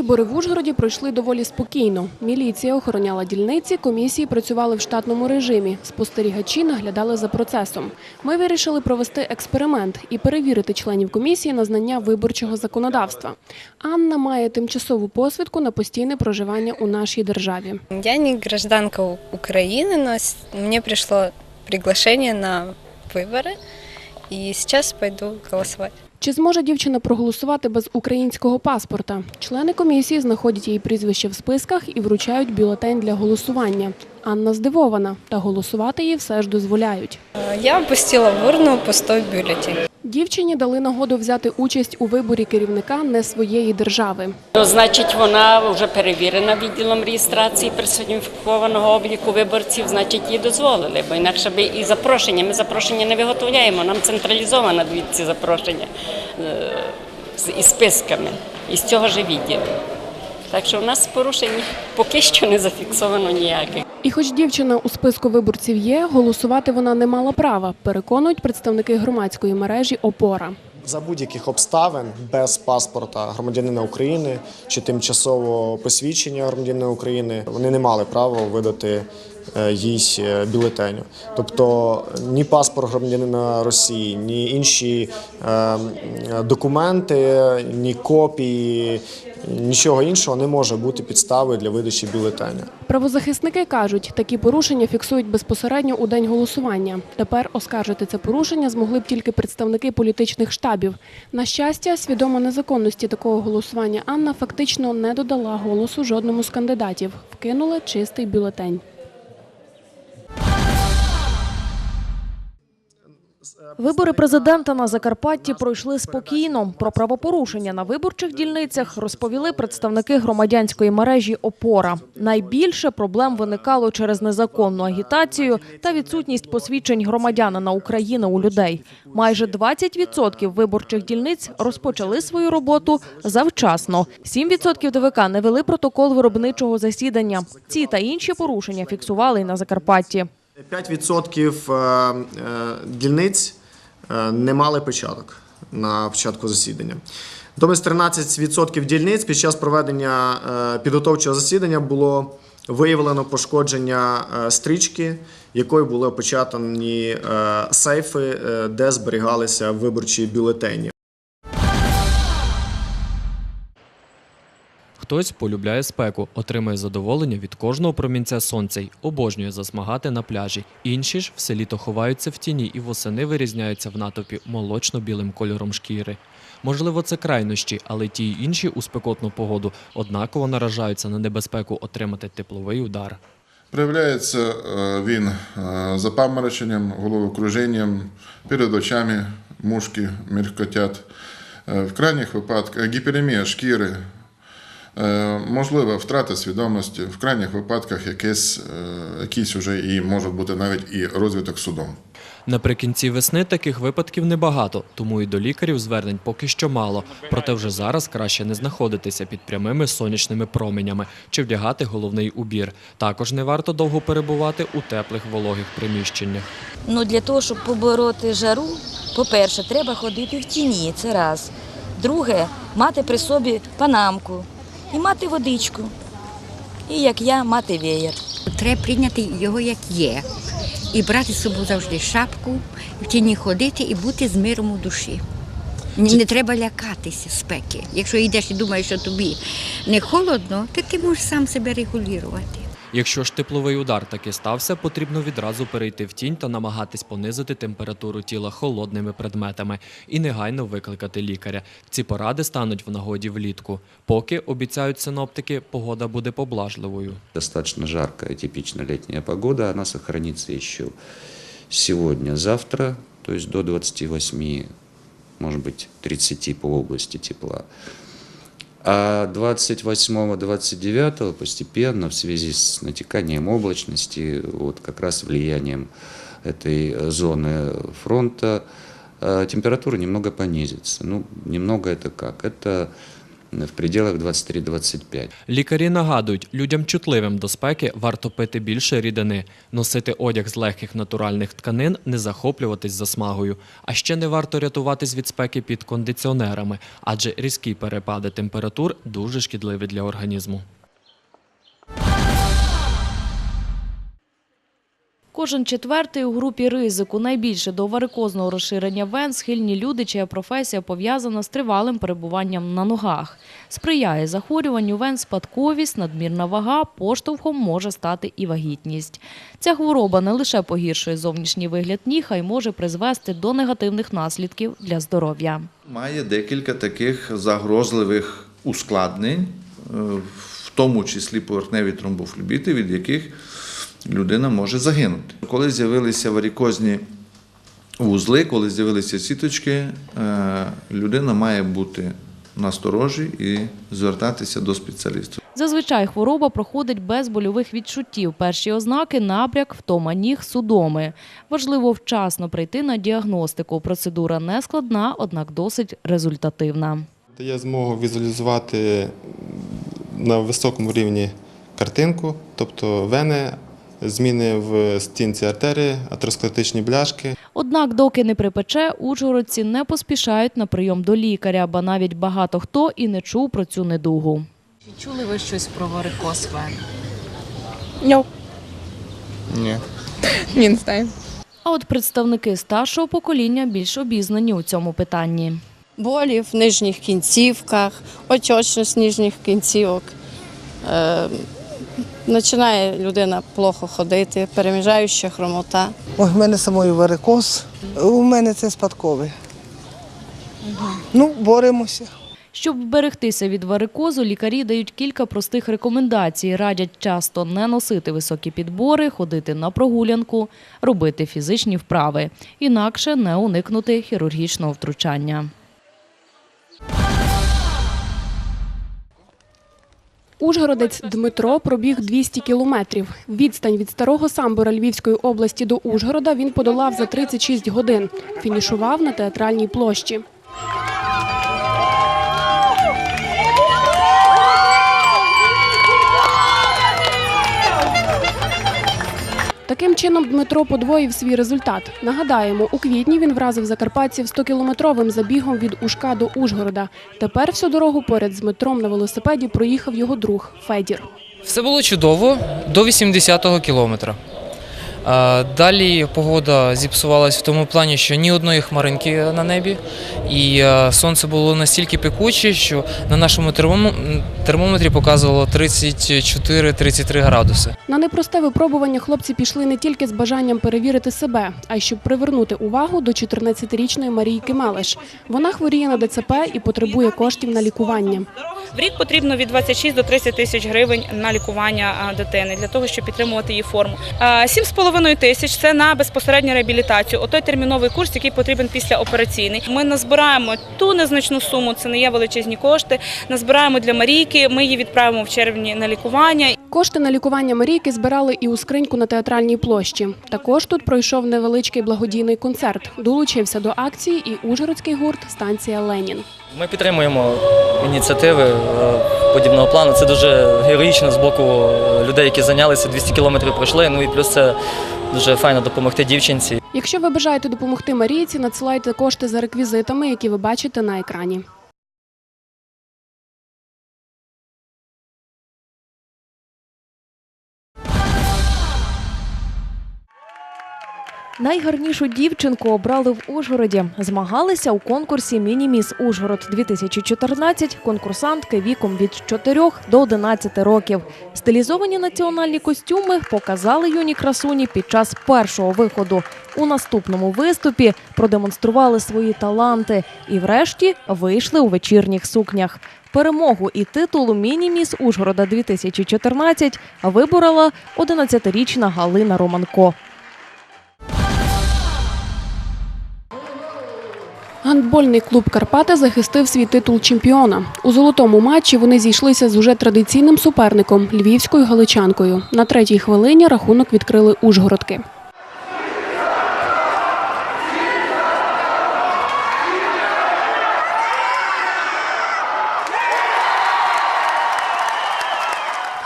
Вибори в Ужгороді пройшли доволі спокійно. Міліція охороняла дільниці, комісії працювали в штатному режимі. Спостерігачі наглядали за процесом. Ми вирішили провести експеримент і перевірити членів комісії на знання виборчого законодавства. Анна має тимчасову посвідку на постійне проживання у нашій державі. Я не гражданка У- Украины, но с- мне пришло приглашение на выборы, и сейчас пойду голосовать. Чи зможе дівчина проголосувати без українського паспорта? Члени комісії знаходять її прізвище в списках і вручають бюлетень для голосування. Анна здивована, та голосувати їй все ж дозволяють. Я опустила в урну пустой бюллетень. Дівчині дали нагоду взяти участь у виборі керівника не своєї держави. Значить, вона вже перевірена відділом реєстрації персоніфікованого обліку виборців, значить, їй дозволили, бо інакше би і запрошення. Ми запрошення не виготовляємо, нам централізовано ці запрошення е, із списками, із цього ж відділу. Так що у нас порушень поки що не зафіксовано ніяких. І хоч дівчина у списку виборців є, голосувати вона не мала права, переконують представники громадської мережі Опора. За будь-яких обставин без паспорта громадянина України чи тимчасового посвідчення громадянина України вони не мали права видати е, їй е, бюлетеню. Тобто ні паспорт громадянина Росії, ні інші е, документи, ні копії, нічого іншого не може бути підставою для видачі бюлетеня. Правозахисники кажуть, такі порушення фіксують безпосередньо у день голосування. Тепер оскаржити це порушення змогли б тільки представники політичних штабів. На щастя, свідома незаконності такого голосування Анна фактично не додала голосу жодному з кандидатів, вкинула чистий бюлетень. Вибори президента на Закарпатті пройшли спокійно. Про правопорушення на виборчих дільницях розповіли представники громадянської мережі Опора. Найбільше проблем виникало через незаконну агітацію та відсутність посвідчень громадянина України у людей. Майже 20% виборчих дільниць розпочали свою роботу завчасно. 7% ДВК не вели протокол виробничого засідання. Ці та інші порушення фіксували й на Закарпатті. 5% е, е, дільниць е, не мали початок на початку засідання. Натомість 13% дільниць під час проведення підготовчого засідання було виявлено пошкодження стрічки, якою були опечатані сейфи, де зберігалися виборчі бюлетені. Хтось полюбляє спеку, отримує задоволення від кожного промінця сонця й обожнює засмагати на пляжі. Інші ж все літо ховаються в тіні і восени вирізняються в натовпі молочно-білим кольором шкіри. Можливо, це крайнощі, але ті й інші у спекотну погоду однаково наражаються на небезпеку отримати тепловий удар. Проявляється е, він е, запамороченням, головокруженням, перед очами мушки, міркотят. Е, В крайніх випадках гіперемія шкіри, е, можлива втрата свідомості, в крайніх випадках якесь, е, якісь вже і можуть бути навіть і розвиток судом. Наприкінці весни таких випадків небагато, тому і до лікарів звернень поки що мало. Проте вже зараз краще не знаходитися під прямими сонячними променями чи вдягати головний убір. Також не варто довго перебувати у теплих вологих приміщеннях. Ну, для того, щоб побороти жару, по-перше, треба ходити в тіні, це раз. Друге, мати при собі панамку і мати водичку. І як я, мати веєр. Треба прийняти його як є. І брати з собою завжди шапку, в тіні ходити і бути з миром у душі. Не, треба лякатися спеки. Якщо йдеш і думаєш, що тобі не холодно, то ти можеш сам себе регулювати. Якщо ж тепловий удар таки стався, потрібно відразу перейти в тінь та намагатись понизити температуру тіла холодними предметами і негайно викликати лікаря. Ці поради стануть в нагоді влітку. Поки обіцяють синоптики, погода буде поблажливою. Достаточно жаркая, типично летняя погода. Она сохранится еще сегодня, завтра, то есть до 28, может быть, 30 по области тепла. А 28-29 постепенно в связи с натеканием облачности, вот как раз влиянием этой э, зоны фронта, э, температура немного понизится. Ну, немного это как? Это в пределах 23-25. Лікарі нагадують, людям чутливим до спеки варто пити більше рідини, носити одяг з легких натуральних тканин, не захоплюватись засмагою. А ще не варто рятуватись від спеки під кондиціонерами, адже різкі перепади температур дуже шкідливі для організму. Кожен четвертий у групі ризику. Найбільше до варикозного розширення вен схильні люди, чия професія пов'язана з тривалим перебуванням на ногах. Сприяє захворюванню вен спадковість, надмірна вага, поштовхом може стати і вагітність. Ця хвороба не лише погіршує зовнішній вигляд ніг, а й може призвести до негативних наслідків для здоров'я. Має декілька таких загрозливих ускладнень, е, в тому числі поверхневі тромбофлебіти, від яких людина може загинути. Коли з'явилися варікозні вузли, коли з'явилися сіточки, е, людина має бути насторожі і звертатися до спеціалістів. Зазвичай хвороба проходить без больових відчуттів. Перші ознаки – набряк, втома ніг, судоми. Важливо вчасно прийти на діагностику. Процедура не складна, однак досить результативна. Дає змогу візуалізувати на високому рівні картинку, тобто вени, зміни в стінці артерії, атеросклеротичні бляшки. Однак, доки не припече, ужгородці не поспішають на прийом до лікаря, ба навіть багато хто і не чув про цю недугу. Чули ви щось про варикоз вен? No. Ні. Ні, не знаю. А от представники старшого покоління більш обізнані у цьому питанні. Болі в нижніх кінцівках, отечність нижніх кінцівок. Е, починає людина плохо ходити, переміжаюча хромота. Ой, в мене самої варикоз. У мене це спадкове. Ну, боремося. Щоб вберегтися від варикозу, лікарі дають кілька простих рекомендацій. Радять часто не носити високі підбори, ходити на прогулянку, робити фізичні вправи. Інакше не уникнути хірургічного втручання. Ужгородець Дмитро пробіг 200 кілометрів. Відстань від старого самбора Львівської області до Ужгорода він подолав за 36 годин. Фінішував на театральній площі. Таким чином Дмитро подвоїв свій результат. Нагадаємо, у квітні він вразив закарпатців 100-кілометровим забігом від Ушка до Ужгорода. Тепер всю дорогу поряд з Дмитром на велосипеді проїхав його друг Федір. Все було чудово до 80-го кілометра. Далі погода зіпсувалась в тому плані, що ні одної хмаринки на небі, і е, сонце було настільки пекуче, що на нашому термометрі показувало 34-33 градуси. На непросте випробування хлопці пішли не тільки з бажанням перевірити себе, а й щоб привернути увагу до 14-річної Марійки Мелеш. Вона хворіє на ДЦП і потребує коштів на лікування. В рік потрібно від 26 до 30 тисяч гривень на лікування дитини для того, щоб підтримувати її форму. 7,5 2,5 тисяч це на безпосередню реабілітацію. Отой терміновий курс, який потрібен після операційний. Ми назбираємо ту незначну суму, це не є величезні кошти. Назбираємо для Марійки. Ми її відправимо в червні на лікування. Кошти на лікування Марійки збирали і у скриньку на театральній площі. Також тут пройшов невеличкий благодійний концерт. Долучився до акції і ужгородський гурт Станція Ленін. Ми підтримуємо ініціативи е, подібного плану. Це дуже героїчно з боку е, людей, які зайнялися 200 кілометрів пройшли. Ну і плюс це дуже файно допомогти дівчинці. Якщо ви бажаєте допомогти Марійці, надсилайте кошти за реквізитами, які ви бачите на екрані. Найгарнішу дівчинку обрали в Ужгороді. Змагалися у конкурсі Міні-міс Ужгород 2014 конкурсантки віком від 4 до 11 років. Стилізовані національні костюми показали юні красуні під час першого виходу. У наступному виступі продемонстрували свої таланти і, врешті, вийшли у вечірніх сукнях. Перемогу і титул Міні-міс Ужгорода 2014 виборола 11-річна Галина Романко. Гандбольний клуб Карпати захистив свій титул чемпіона. У золотому матчі вони зійшлися з уже традиційним суперником львівською галичанкою. На третій хвилині рахунок відкрили Ужгородки.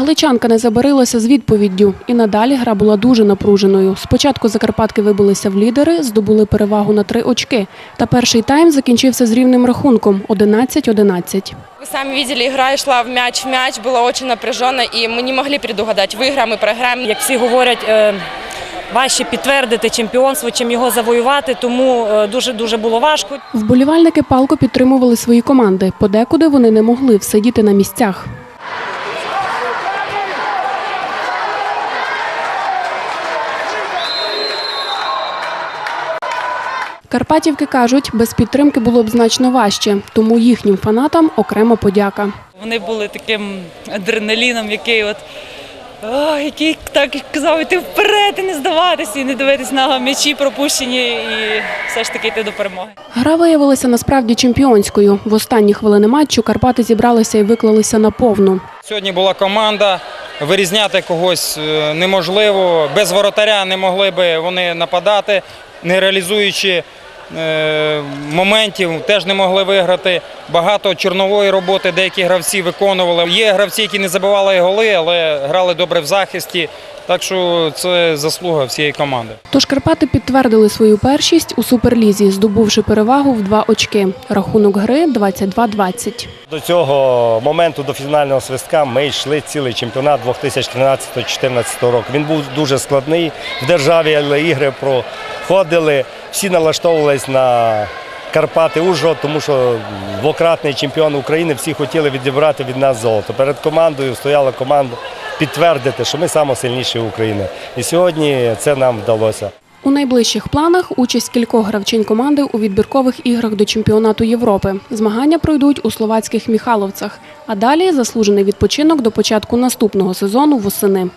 Галичанка не забарилася з відповіддю, і надалі гра була дуже напруженою. Спочатку Закарпатки вибилися в лідери, здобули перевагу на три очки. Та перший тайм закінчився з рівним рахунком – 11-11. Вы сами видели, игра шла в мяч в мяч, было очень напряженно, и мы не могли предугадать, выиграем и проиграем. Як всі говорять, е, важче підтвердити чемпіонство, чим його завоювати, тому дуже дуже було важко. Вболівальники палко підтримували свої команди. Подекуди вони не могли всидіти на місцях. Карпатівки кажуть, без підтримки було б значно важче, тому їхнім фанатам окрема подяка. Вони були таким адреналіном, який от. О, який так казав іти вперед і не здаватися, і не дивитись на м'ячі пропущені, і все ж таки йти до перемоги. Гра виявилася насправді чемпіонською. В останні хвилини матчу Карпати зібралися і виклалися на повну. Сьогодні була команда. Вирізняти когось е, неможливо. Без воротаря не могли би вони нападати, не реалізуючи моментів, теж не могли виграти. Багато чорнової роботи деякі гравці виконували. Є гравці, які не забивали голи, але грали добре в захисті. Так що це заслуга всієї команди. Тож Карпати підтвердили свою першість у Суперлізі, здобувши перевагу в два очки. Рахунок гри 22-20. До цього моменту, до фінального свистка, ми йшли цілий чемпіонат 2013-2014 року. Він був дуже складний в державі, але ігри проходили. Всі налаштовувались на Карпати Ужгород, тому що двократний чемпіон України всі хотіли відібрати від нас золото. Перед командою стояла команда підтвердити, що ми найсильніші України. І сьогодні це нам вдалося. У найближчих планах участь кількох гравчин команди у відбіркових іграх до чемпіонату Європи. Змагання пройдуть у словацьких Міхаловцях, а далі заслужений відпочинок до початку наступного сезону восени.